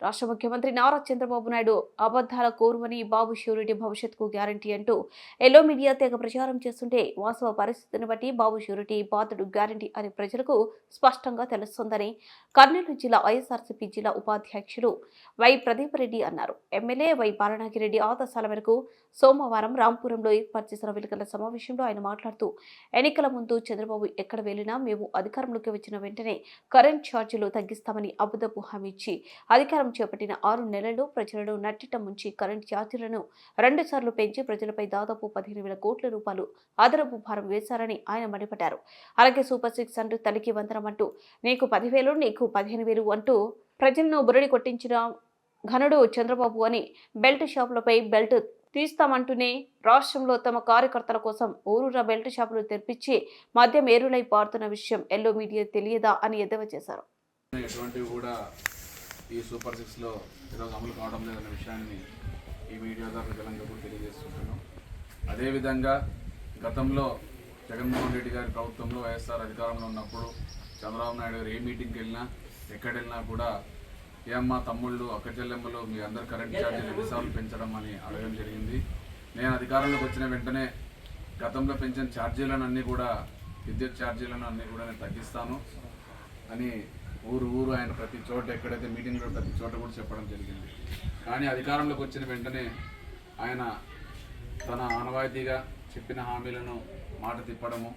రాష్ట్ర ముఖ్యమంత్రి నారా చంద్రబాబు నాయుడు అబద్ధాల కోరువని బాబు షూరిటీ భవిష్యత్తుకు గ్యారంటీ అంటూ ఎల్లో మీడియా తెగ ప్రచారం చేస్తుంటే వాస్తవ పరిస్థితిని బట్టి బాబు షూరిటీ బాధుడు గ్యారంటీ అని ప్రజలకు స్పష్టంగా తెలుస్తోందని కర్నూలు జిల్లా వైఎస్ఆర్సీపీ జిల్లా ఉపాధ్యక్షుడు వై ప్రదీప్ రెడ్డి అన్నారు. ఎమ్మెల్యే వై బాలనాగిరెడ్డి ఆదేశాల మేరకు సోమవారం రాంపురంలో ఏర్పాటు చేసిన విలేకరుల సమావేశంలో ఆయన మాట్లాడుతూ ఎన్నికల ముందు చంద్రబాబు ఎక్కడ వెళ్ళినా మేము అధికారంలోకి వచ్చిన వెంటనే కరెంట్ ఛార్జీలు తగ్గిస్తామని అబద్ధపు హామీ ఇచ్చి అధికారం చేపట్టిన ఆరు నెలల్లో ప్రజలను నట్టిట ముంచి కరెంట్ ఛార్జీలను రెండు సార్లు పెంచి ప్రజలపై దాదాపు పదిహేను వేల కోట్ల రూపాయలు అదనపు భారం వేశారని ఆయన మండిపడ్డారు. అలాగే సూపర్ సిక్స్ అంటూ తలికి వందనం అంటూ నీకు పదివేలు నీకు పదిహేను వేలు అంటూ ప్రజలను బురడి కొట్టించిన ఘనుడు చంద్రబాబు అని బెల్ట్ షాపులపై బెల్ట్ తీస్తామంటూనే రాష్ట్రంలో తమ కార్యకర్తల కోసం ఊరూరా బెల్ట్ షాపులు తెరిపించి మద్యం ఏరులై పారుతున్న విషయం ఎల్లో మీడియా తెలియదా అని ఎద్దేవా చేశారు. కూడా ఈ సూపర్ సిక్స్లో ఈరోజు అమలు కావడం లేదన్న విషయాన్ని ఈ మీడియా ద్వారా కూడా తెలియజేస్తుంటున్నాం అదేవిధంగా గతంలో జగన్మోహన్ రెడ్డి గారి ప్రభుత్వంలో వైఎస్ఆర్ అధికారంలో ఉన్నప్పుడు చంద్రబాబు నాయుడు గారు ఏ మీటింగ్కి వెళ్ళినా ఎక్కడ వెళ్ళినా కూడా ఏమ్మా తమ్ముళ్ళు అక్క చెల్లెమ్మలు మీ అందరు కరెంట్ ఛార్జీలు ఎన్నిసార్లు పెంచడం అని అడగడం జరిగింది. నేను అధికారంలోకి వచ్చిన వెంటనే గతంలో పెంచిన ఛార్జీలను అన్నీ కూడా విద్యుత్ ఛార్జీలను అన్నీ కూడా నేను తగ్గిస్తాను అని ఊరు ఊరు ఆయన ప్రతి చోట ఎక్కడైతే మీటింగ్లో ప్రతి చోట కూడా చెప్పడం జరిగింది. కానీ అధికారంలోకి వచ్చిన వెంటనే ఆయన తన ఆనవాయితీగా చెప్పిన హామీలను మాట తిప్పడము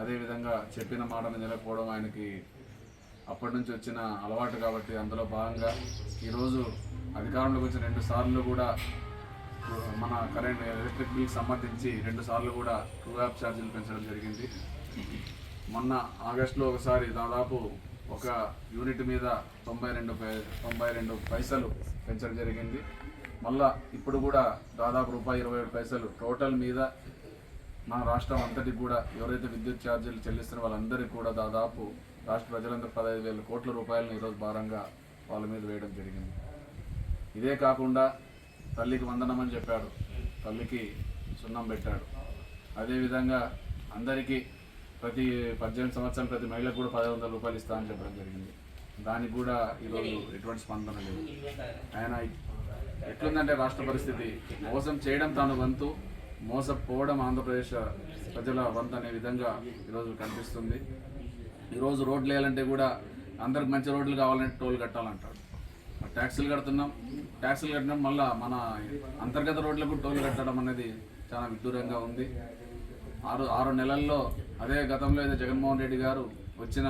అదేవిధంగా చెప్పిన మాటను నిలకపోవడం ఆయనకి అప్పటి నుంచి వచ్చిన అలవాటు కాబట్టి అందులో భాగంగా ఈరోజు అధికారంలోకి వచ్చిన రెండు సార్లు కూడా మన కరెంట్ ఎలక్ట్రిక్ బిల్కి సంబంధించి రెండు సార్లు కూడా టూ యాప్ ఛార్జీలు పెంచడం జరిగింది. మొన్న ఆగస్టులో ఒకసారి దాదాపు ఒక యూనిట్ మీద తొంభై రెండు తొంభై రెండు పైసలు పెంచడం జరిగింది. మళ్ళా ఇప్పుడు కూడా దాదాపు రూపాయి ఇరవై ఏడు పైసలు టోటల్ మీద మన రాష్ట్రం అంతటికి కూడా ఎవరైతే విద్యుత్ ఛార్జీలు చెల్లిస్తున్న వాళ్ళందరికీ కూడా దాదాపు రాష్ట్ర ప్రజలందరూ పదహైదు వేల కోట్ల రూపాయలను ఈరోజు భారంగా వాళ్ళ మీద వేయడం జరిగింది. ఇదే కాకుండా తల్లికి వందనం అని చెప్పాడు. తల్లికి సున్నం పెట్టాడు. అదేవిధంగా అందరికీ ప్రతి పద్దెనిమిది సంవత్సరాలు ప్రతి మహిళకు కూడా పదిహేను వందల రూపాయలు ఇస్తామని చెప్పడం జరిగింది. దానికి కూడా ఈరోజు ఎటువంటి స్పందన లేదు. ఆయన ఎట్లుందంటే రాష్ట్ర పరిస్థితి. మోసం చేయడం తాను వంతు. మోసపోవడం ఆంధ్రప్రదేశ్ ప్రజల వంతు అనే విధంగా ఈరోజు కనిపిస్తుంది. ఈరోజు రోడ్లు వేయాలంటే కూడా అందరికి మంచి రోడ్లు కావాలంటే టోల్ కట్టాలంటాడు. ట్యాక్సీలు కడుతున్నాం ట్యాక్సీలు కట్టినాం మళ్ళీ మన అంతర్గత రోడ్లకు టోల్ కట్టడం అనేది చాలా విదూరంగా ఉంది. ఆరు ఆరు నెలల్లో అదే గతంలో అయితే జగన్మోహన్ రెడ్డి గారు వచ్చిన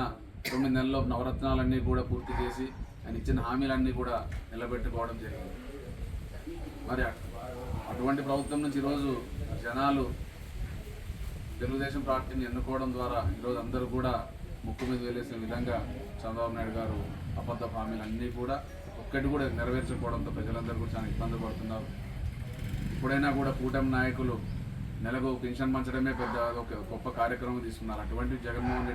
తొమ్మిది నెలల్లో నవరత్నాలన్నీ కూడా పూర్తి చేసి ఆయన ఇచ్చిన హామీలన్నీ కూడా నిలబెట్టుకోవడం జరిగింది. మరి అటువంటి ప్రభుత్వం నుంచి ఈరోజు జనాలు తెలుగుదేశం పార్టీని ఎన్నుకోవడం ద్వారా ఈరోజు అందరూ కూడా ముక్కు మీద వేలేసిన విధంగా చంద్రబాబు నాయుడు గారు అబద్ధ హామీలు అన్నీ కూడా ఒక్కటి కూడా నెరవేర్చకపోవడంతో ప్రజలందరూ కూడా చాలా ఇబ్బంది పడుతున్నారు. ఇప్పుడైనా కూడా కూటమి నాయకులు నెలకు పెన్షన్ పంచడమే పెద్ద ఒక గొప్ప కార్యక్రమం తీసుకున్నారు. అటువంటి జగన్మోహన్ రెడ్డి